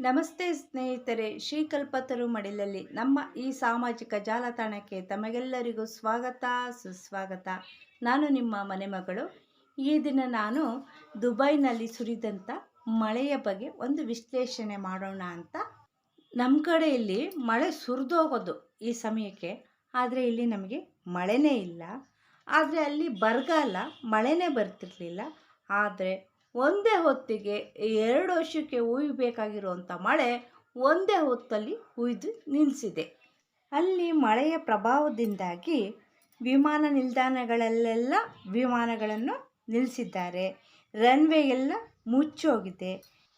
ನಮಸ್ತೆ ಸ್ನೇಹಿತರೆ, ಶ್ರೀಕಲ್ಪತರು ಮಡಿಲಲ್ಲಿ. ನಮ್ಮ ಈ ಸಾಮಾಜಿಕ ಜಾಲತಾಣಕ್ಕೆ ತಮಗೆಲ್ಲರಿಗೂ ಸ್ವಾಗತ, ಸುಸ್ವಾಗತ. ನಾನು ನಿಮ್ಮ ಮನೆ ಮಗಳು. ಈ ದಿನ ನಾನು ದುಬೈನಲ್ಲಿ ಸುರಿದಂಥ ಮಳೆಯ ಬಗ್ಗೆ ಒಂದು ವಿಶ್ಲೇಷಣೆ ಮಾಡೋಣ ಅಂತ. ನಮ್ಮ ಕಡೆ ಇಲ್ಲಿ ಮಳೆ ಸುರಿದೋಗೋದು ಈ ಸಮಯಕ್ಕೆ. ಆದರೆ ಇಲ್ಲಿ ನಮಗೆ ಮಳೆನೇ ಇಲ್ಲ. ಆದರೆ ಅಲ್ಲಿ ಬರಗಾಲ ಮಳೆನೇ ಬರ್ತಿರ್ಲಿಲ್ಲ. ಆದರೆ ಒಂದೇ ಹೊತ್ತಿಗೆ ಎರಡು ವರ್ಷಕ್ಕೆ ಹುಯ್ಬೇಕಾಗಿರುವಂಥ ಮಳೆ ಒಂದೇ ಹೊತ್ತಲ್ಲಿ ಹುಯ್ದು ನಿಲ್ಲಿಸಿದೆ ಅಲ್ಲಿ ಮಳೆಯ ಪ್ರಭಾವದಿಂದಾಗಿ ವಿಮಾನ ನಿಲ್ದಾಣಗಳಲ್ಲೆಲ್ಲ ವಿಮಾನಗಳನ್ನು ನಿಲ್ಲಿಸಿದ್ದಾರೆ ರನ್ವೇ ಎಲ್ಲ ಮುಚ್ಚೋಗಿದೆ.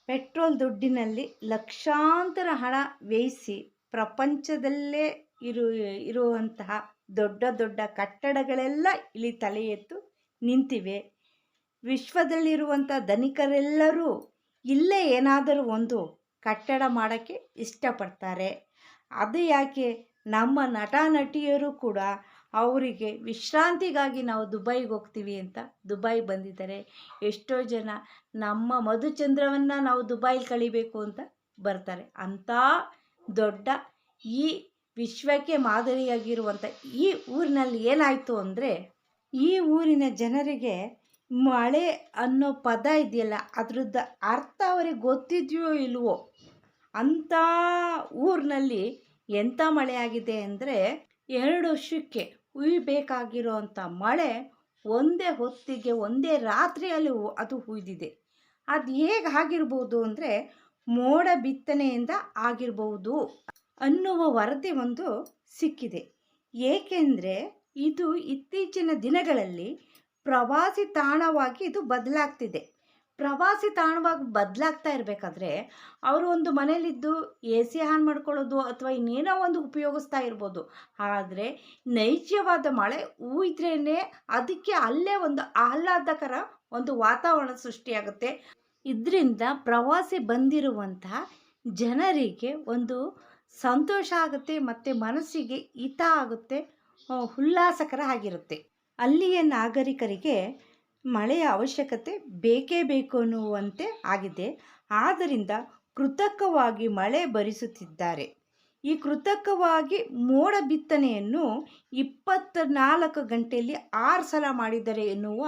ಪೆಟ್ರೋಲ್ ದುಡ್ಡಿನಲ್ಲಿ ಲಕ್ಷಾಂತರ ಹಣ ವ್ಯಯಿಸಿ ಪ್ರಪಂಚದಲ್ಲೇ ಇರು, ಇರುವಂತಹ ದೊಡ್ಡ ದೊಡ್ಡ ಕಟ್ಟಡಗಳೆಲ್ಲ ಇಲ್ಲಿ ತಲೆ ಎತ್ತು ನಿಂತಿವೆ. ವಿಶ್ವದಲ್ಲಿರುವಂಥ ಧನಿಕರೆಲ್ಲರೂ ಇಲ್ಲೇ ಏನಾದರೂ ಒಂದು ಕಟ್ಟಡ ಮಾಡೋಕ್ಕೆ ಇಷ್ಟಪಡ್ತಾರೆ. ಅದು ಯಾಕೆ? ನಮ್ಮ ನಟ, ನಟಿಯರು ಕೂಡ ಅವರಿಗೆ ವಿಶ್ರಾಂತಿಗಾಗಿ ನಾವು ದುಬೈಗೆ ಹೋಗ್ತೀವಿ ಅಂತ ದುಬೈ ಬಂದಿದ್ದಾರೆ. ಎಷ್ಟೋ ಜನ ನಮ್ಮ ಮಧುಚಂದ್ರವನ್ನು ನಾವು ದುಬೈಲಿ ಕಳಿಬೇಕು ಅಂತ ಬರ್ತಾರೆ. ಅಂಥ ದೊಡ್ಡ ಈ ವಿಶ್ವಕ್ಕೆ ಮಾದರಿಯಾಗಿರುವಂಥ ಈ ಊರಿನಲ್ಲಿ ಏನಾಯಿತು ಅಂದರೆ ಈ ಊರಿನ ಜನರಿಗೆ ಮಳೆ ಅನ್ನೋ ಪದ ಇದೆಯಲ್ಲ, ಅದರದ್ದು ಅರ್ಥ ಅವರಿಗೆ ಗೊತ್ತಿದೆಯೋ ಇಲ್ವೋ? ಅಂಥ ಊರಿನಲ್ಲಿ ಎಂಥ ಮಳೆ ಆಗಿದೆ ಅಂದರೆ ಎರಡು ವರ್ಷಕ್ಕೆ ಹುಯ್ಬೇಕಾಗಿರೋವಂಥ ಮಳೆ ಒಂದೇ ಹೊತ್ತಿಗೆ ಒಂದೇ ರಾತ್ರಿಯಲ್ಲಿ ಅದು ಹುಯ್ದಿದೆ. ಅದು ಹೇಗೆ ಆಗಿರ್ಬೋದು ಅಂದರೆ ಮೋಡ ಬಿತ್ತನೆಯಿಂದ ಆಗಿರ್ಬೋದು ಅನ್ನುವ ವರದಿ ಒಂದು ಸಿಕ್ಕಿದೆ. ಏಕೆಂದರೆ ಇದು ಇತ್ತೀಚಿನ ದಿನಗಳಲ್ಲಿ ಪ್ರವಾಸಿ ತಾಣವಾಗಿ ಇದು ಬದಲಾಗ್ತಿದೆ. ಪ್ರವಾಸಿ ತಾಣವಾಗಿ ಬದಲಾಗ್ತಾ ಇರಬೇಕಾದ್ರೆ ಅವರು ಒಂದು ಮನೇಲಿದ್ದು ಎ ಸಿ ಆನ್ ಮಾಡ್ಕೊಳ್ಳೋದು ಅಥವಾ ಇನ್ನೇನೋ ಒಂದು ಉಪಯೋಗಿಸ್ತಾ ಇರ್ಬೋದು. ಆದರೆ ನೈಜವಾದ ಮಳೆ ಹೂಯಿದ್ರೇ ಅದಕ್ಕೆ ಅಲ್ಲೇ ಒಂದು ಆಹ್ಲಾದಕರ ಒಂದು ವಾತಾವರಣ ಸೃಷ್ಟಿಯಾಗುತ್ತೆ. ಇದರಿಂದ ಪ್ರವಾಸಿ ಬಂದಿರುವಂತಹ ಜನರಿಗೆ ಒಂದು ಸಂತೋಷ ಆಗುತ್ತೆ ಮತ್ತು ಮನಸ್ಸಿಗೆ ಹಿತ ಆಗುತ್ತೆ, ಉಲ್ಲಾಸಕರ ಆಗಿರುತ್ತೆ. ಅಲ್ಲಿಯ ನಾಗರಿಕರಿಗೆ ಮಳೆಯ ಅವಶ್ಯಕತೆ ಬೇಕೇ ಬೇಕು ಅನ್ನುವಂತೆ ಆಗಿದೆ. ಆದ್ದರಿಂದ ಕೃತಕವಾಗಿ ಮಳೆ ಭರಿಸುತ್ತಿದ್ದಾರೆ ಈ ಕೃತಕವಾಗಿ ಮೋಡ ಬಿತ್ತನೆಯನ್ನು ಇಪ್ಪತ್ತ ನಾಲ್ಕು ಗಂಟೆಯಲ್ಲಿ ಆರು ಸಲ ಮಾಡಿದ್ದಾರೆ ಎನ್ನುವ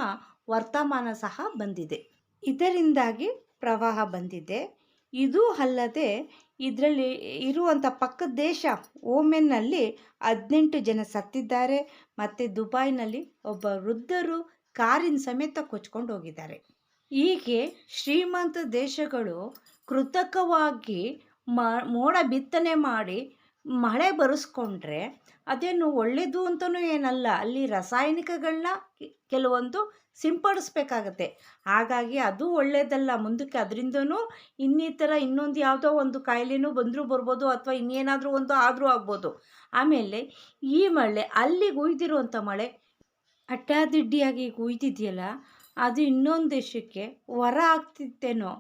ವರ್ತಮಾನ ಸಹ ಬಂದಿದೆ. ಇದರಿಂದಾಗಿ ಪ್ರವಾಹ ಬಂದಿದೆ. ಇದೂ ಅಲ್ಲದೆ ಇದರಲ್ಲಿ ಇರುವಂಥ ಪಕ್ಕದ ದೇಶ ಓಮೆನ್ನಲ್ಲಿ ಹದಿನೆಂಟು ಜನ ಸತ್ತಿದ್ದಾರೆ. ಮತ್ತು ದುಬೈನಲ್ಲಿ ಒಬ್ಬ ವೃದ್ಧರು ಕಾರಿನ ಸಮೇತ ಕೊಚ್ಕೊಂಡು ಹೋಗಿದ್ದಾರೆ. ಹೀಗೆ ಶ್ರೀಮಂತ ದೇಶಗಳು ಕೃತಕವಾಗಿ ಮೋಡ ಬಿತ್ತನೆ ಮಾಡಿ ಮಳೆ ಬರೆಸ್ಕೊಂಡ್ರೆ ಅದೇನು ಒಳ್ಳೆಯದು ಅಂತಲೂ ಏನಲ್ಲ. ಅಲ್ಲಿ ರಾಸಾಯನಿಕಗಳನ್ನ ಕೆಲವೊಂದು ಸಿಂಪಡಿಸ್ಬೇಕಾಗತ್ತೆ. ಹಾಗಾಗಿ ಅದು ಒಳ್ಳೆಯದಲ್ಲ ಮುಂದಕ್ಕೆ ಅದರಿಂದನೂ ಇನ್ನಿತರ ಇನ್ನೊಂದು ಯಾವುದೋ ಒಂದು ಕಾಯಿಲೆನೂ ಬಂದರೂ ಬರ್ಬೋದು ಅಥವಾ ಇನ್ನೇನಾದರೂ ಒಂದು ಆದರೂ ಆಗ್ಬೋದು. ಆಮೇಲೆ ಈ ಮಳೆ, ಅಲ್ಲಿ ಉಯ್ದಿರುವಂಥ ಮಳೆ, ಅಡ್ಡಾದಿಡ್ಡಿಯಾಗಿ ಉಯ್ದಿದೆಯಲ್ಲ, ಅದು ಇನ್ನೊಂದು ದೇಶಕ್ಕೆ ವರ ಆಗ್ತಿತ್ತೇನೋ.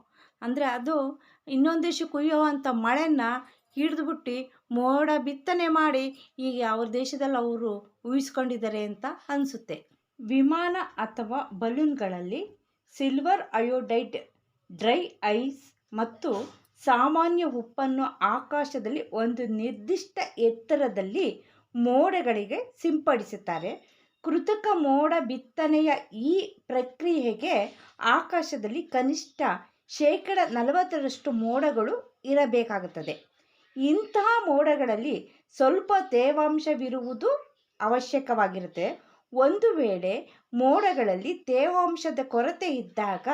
ಅಂದರೆ ಅದು ಇನ್ನೊಂದು ದೇಶಕ್ಕೆ ಉಯ್ಯೋವಂಥ ಮಳೆನ ಹಿಡಿದ್ಬಿಟ್ಟು ಮೋಡ ಬಿತ್ತನೆ ಮಾಡಿ ಈಗ ಅವ್ರ ದೇಶದಲ್ಲಿ ಅವರು ಊಹಿಸ್ಕೊಂಡಿದ್ದಾರೆ ಅಂತ ಅನಿಸುತ್ತೆ. ವಿಮಾನ ಅಥವಾ ಬಲೂನ್ಗಳಲ್ಲಿ ಸಿಲ್ವರ್ ಅಯೋಡೈಡ್, ಡ್ರೈ ಐಸ್ ಮತ್ತು ಸಾಮಾನ್ಯ ಉಪ್ಪನ್ನು ಆಕಾಶದಲ್ಲಿ ಒಂದು ನಿರ್ದಿಷ್ಟ ಎತ್ತರದಲ್ಲಿ ಮೋಡಗಳಿಗೆ ಸಿಂಪಡಿಸುತ್ತಾರೆ. ಕೃತಕ ಮೋಡ ಬಿತ್ತನೆಯ ಈ ಪ್ರಕ್ರಿಯೆಗೆ ಆಕಾಶದಲ್ಲಿ ಕನಿಷ್ಠ ಶೇಕಡ ನಲವತ್ತರಷ್ಟು ಮೋಡಗಳು ಇರಬೇಕಾಗುತ್ತದೆ. ಇಂತಹ ಮೋಡಗಳಲ್ಲಿ ಸ್ವಲ್ಪ ತೇವಾಂಶವಿರುವುದು ಅವಶ್ಯಕವಾಗಿರುತ್ತೆ. ಒಂದು ವೇಳೆ ಮೋಡಗಳಲ್ಲಿ ತೇವಾಂಶದ ಕೊರತೆ ಇದ್ದಾಗ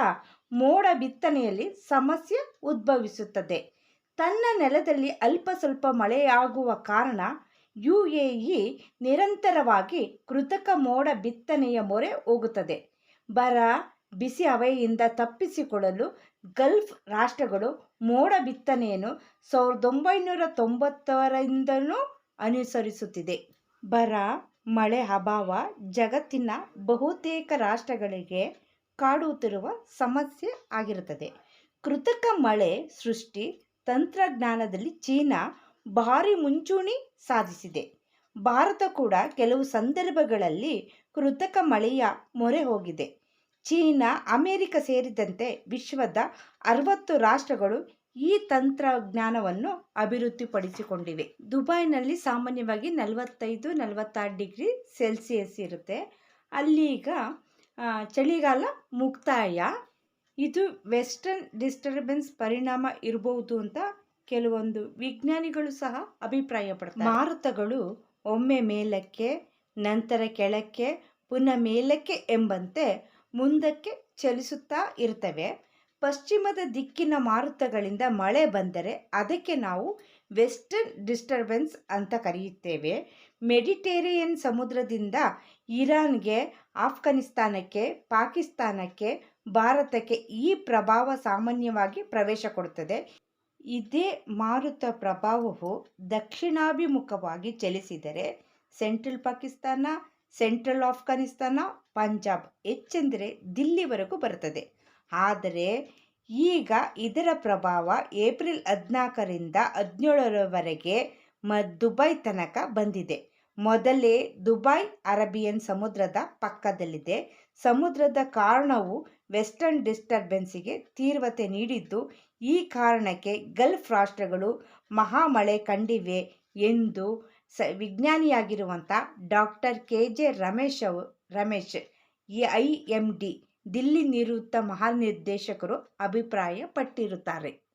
ಮೋಡ ಬಿತ್ತನೆಯಲ್ಲಿ ಸಮಸ್ಯೆ ಉದ್ಭವಿಸುತ್ತದೆ. ತನ್ನ ನೆಲದಲ್ಲಿ ಅಲ್ಪ ಸ್ವಲ್ಪ ಮಳೆಯಾಗುವ ಕಾರಣ ಯು ಎ ಇ ನಿರಂತರವಾಗಿ ಕೃತಕ ಮೋಡ ಬಿತ್ತನೆಯ ಮೊರೆ ಹೋಗುತ್ತದೆ. ಬರ, ಬಿಸಿ ಹವೆಯಿಂದ ತಪ್ಪಿಸಿಕೊಳ್ಳಲು ಗಲ್ಫ್ ರಾಷ್ಟ್ರಗಳು ಮೋಡ ಬಿತ್ತನೆಯನ್ನು ಸಾವಿರದ ಒಂಬೈನೂರ ತೊಂಬತ್ತರಿಂದಲೂ ಅನುಸರಿಸುತ್ತಿದೆ. ಬರ, ಮಳೆ ಅಭಾವ ಜಗತ್ತಿನ ಬಹುತೇಕ ರಾಷ್ಟ್ರಗಳಿಗೆ ಕಾಡುತ್ತಿರುವ ಸಮಸ್ಯೆ ಆಗಿರುತ್ತದೆ. ಕೃತಕ ಮಳೆ ಸೃಷ್ಟಿ ತಂತ್ರಜ್ಞಾನದಲ್ಲಿ ಚೀನಾ ಭಾರಿ ಮುಂಚೂಣಿ ಸಾಧಿಸಿದೆ. ಭಾರತ ಕೂಡ ಕೆಲವು ಸಂದರ್ಭಗಳಲ್ಲಿ ಕೃತಕ ಮಳೆಯ ಮೊರೆ ಹೋಗಿದೆ. ಚೀನಾ, ಅಮೆರಿಕ ಸೇರಿದಂತೆ ವಿಶ್ವದ ಅರವತ್ತು ರಾಷ್ಟ್ರಗಳು ಈ ತಂತ್ರಜ್ಞಾನವನ್ನು ಅಭಿವೃದ್ಧಿಪಡಿಸಿಕೊಂಡಿವೆ. ದುಬೈನಲ್ಲಿ ಸಾಮಾನ್ಯವಾಗಿ ನಲವತ್ತೈದು, ನಲವತ್ತಾರು ಡಿಗ್ರಿ ಸೆಲ್ಸಿಯಸ್ ಇರುತ್ತೆ. ಅಲ್ಲೀಗ ಚಳಿಗಾಲ ಮುಕ್ತಾಯ. ಇದು ವೆಸ್ಟರ್ನ್ ಡಿಸ್ಟರ್ಬೆನ್ಸ್ ಪರಿಣಾಮ ಇರಬಹುದು ಅಂತ ಕೆಲವೊಂದು ವಿಜ್ಞಾನಿಗಳು ಸಹ ಅಭಿಪ್ರಾಯಪಡ್ತಾರೆ. ಮಾರುತಗಳು ಒಮ್ಮೆ ಮೇಲಕ್ಕೆ, ನಂತರ ಕೆಳಕ್ಕೆ, ಪುನಃ ಮೇಲಕ್ಕೆ ಎಂಬಂತೆ ಮುಂದಕ್ಕೆ ಚಲಿಸುತ್ತಾ ಇರ್ತವೆ. ಪಶ್ಚಿಮದ ದಿಕ್ಕಿನ ಮಾರುತಗಳಿಂದ ಮಳೆ ಬಂದರೆ ಅದಕ್ಕೆ ನಾವು ವೆಸ್ಟರ್ನ್ ಡಿಸ್ಟರ್ಬೆನ್ಸ್ ಅಂತ ಕರೆಯುತ್ತೇವೆ. ಮೆಡಿಟೇರಿಯನ್ ಸಮುದ್ರದಿಂದ ಇರಾನ್ಗೆ, ಆಫ್ಘಾನಿಸ್ತಾನಕ್ಕೆ, ಪಾಕಿಸ್ತಾನಕ್ಕೆ, ಭಾರತಕ್ಕೆ ಈ ಪ್ರಭಾವ ಸಾಮಾನ್ಯವಾಗಿ ಪ್ರವೇಶ ಕೊಡುತ್ತದೆ. ಇದೇ ಮಾರುತ ಪ್ರಭಾವವು ದಕ್ಷಿಣಾಭಿಮುಖವಾಗಿ ಚಲಿಸಿದರೆ ಸೆಂಟ್ರಲ್ ಪಾಕಿಸ್ತಾನ ಸೆಂಟ್ರಲ್ ಆಫ್ಘಾನಿಸ್ತಾನ, ಪಂಜಾಬ್, ಹೆಚ್ಚೆಂದರೆ ದಿಲ್ಲಿವರೆಗೂ ಬರುತ್ತದೆ. ಆದರೆ ಈಗ ಇದರ ಪ್ರಭಾವ ಏಪ್ರಿಲ್ ಹದಿನಾಲ್ಕರಿಂದ ಹದಿನೇಳರವರೆಗೆ ಮ, ದುಬೈ ತನಕ ಬಂದಿದೆ. ಮೊದಲೇ ದುಬೈ ಅರಬಿಯನ್ ಸಮುದ್ರದ ಪಕ್ಕದಲ್ಲಿದೆ. ಸಮುದ್ರದ ಕಾರಣವು ವೆಸ್ಟರ್ನ್ ಡಿಸ್ಟರ್ಬೆನ್ಸಿಗೆ ತೀವ್ರತೆ ನೀಡಿದ್ದು, ಈ ಕಾರಣಕ್ಕೆ ಗಲ್ಫ್ ರಾಷ್ಟ್ರಗಳು ಮಹಾಮಳೆ ಕಂಡಿವೆ ಎಂದು ಸ ವಿಜ್ಞಾನಿಯಾಗಿರುವಂಥ ಡಾಕ್ಟರ್ ಕೆ ಜೆ ರಮೇಶ್ ಅವ, Ramesh I M D, Delhi ನಿವೃತ್ತ ಮಹಾನಿರ್ದೇಶಕರು ಅಭಿಪ್ರಾಯಪಟ್ಟಿರುತ್ತಾರೆ.